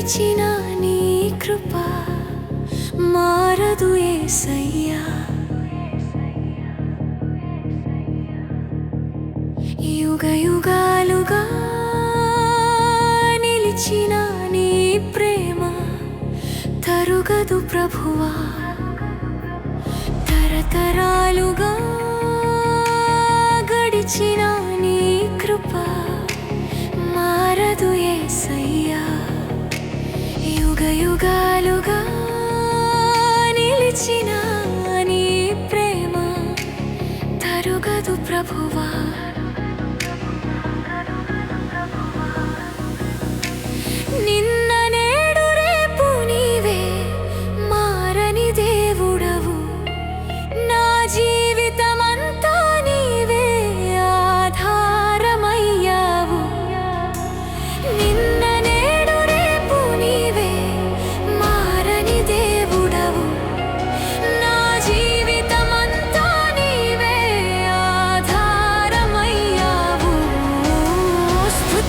విడిచిన నీ కృప మారదు ఏసయ్యా యుగ యుగాలుగా నిలిచిన నీ ప్రేమ తరుగదు ప్రభువా. తరతరాలుగా గడిచిన నీ కృప మారదు యుగయుగాలుగా నిలిచిన నీ ప్రేమ తరుగదు ప్రభువా.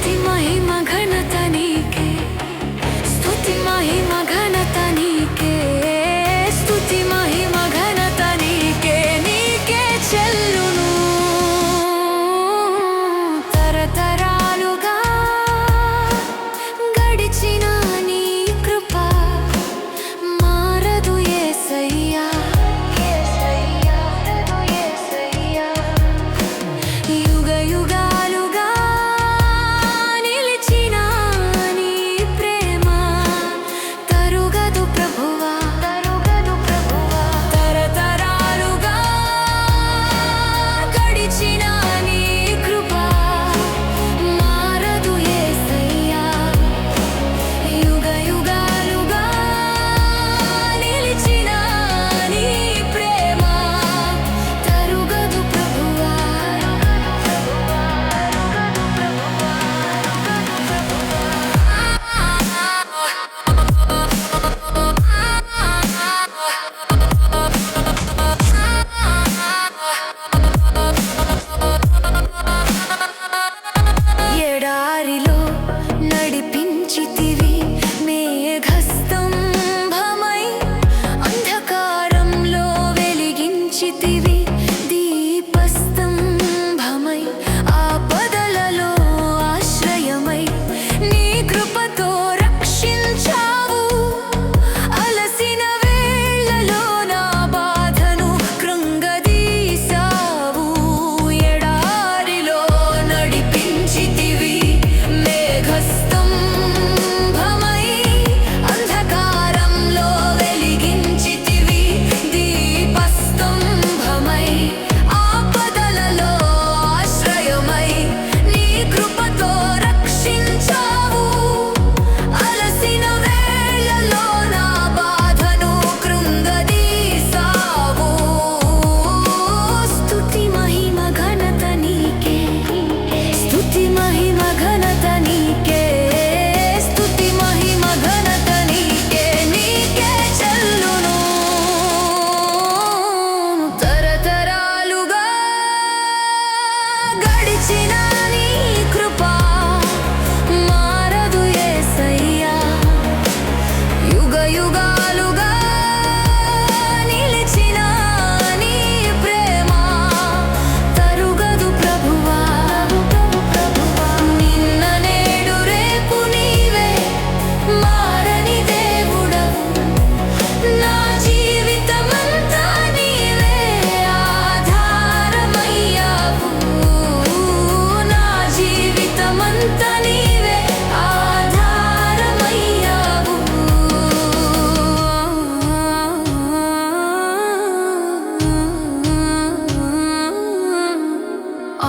స్థుతి మహిమ ఘనత నీకే స్థుతి మహిమ ఘనత నీకే స్థుతి మహిమ ఘనత నీకే నీకే చెల్లును తరతరా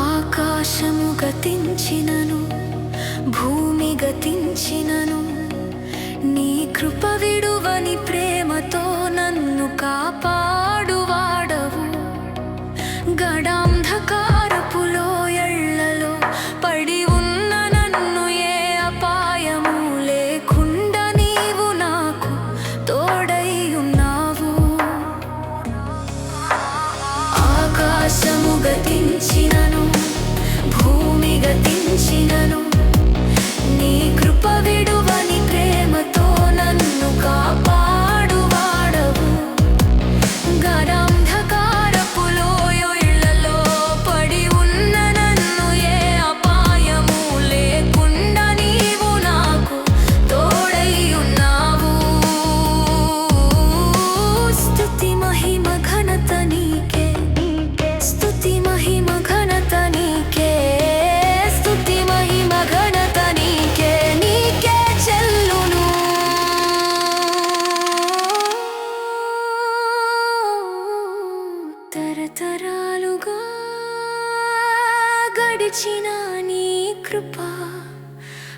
ఆకాశము గతించినను భూమి గతించినను నీ కృప విడువని ప్రేమతో నన్ను కాపా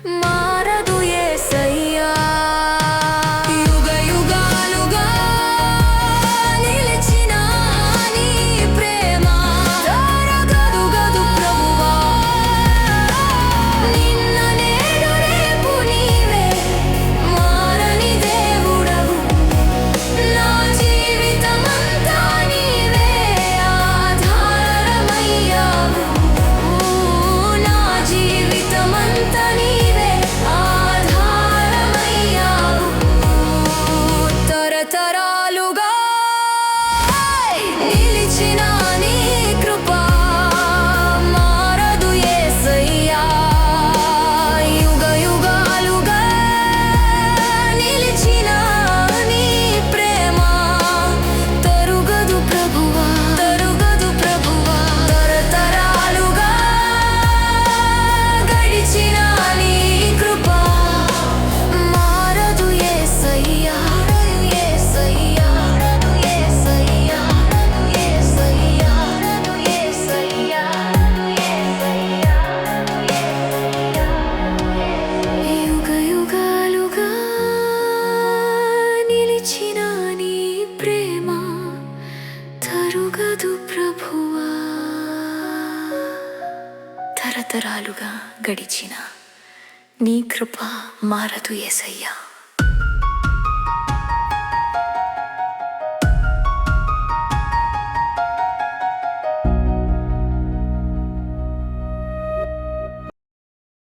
నిలిచిన నీ మారదు నీ కృప మారదు ఏసయ్యా.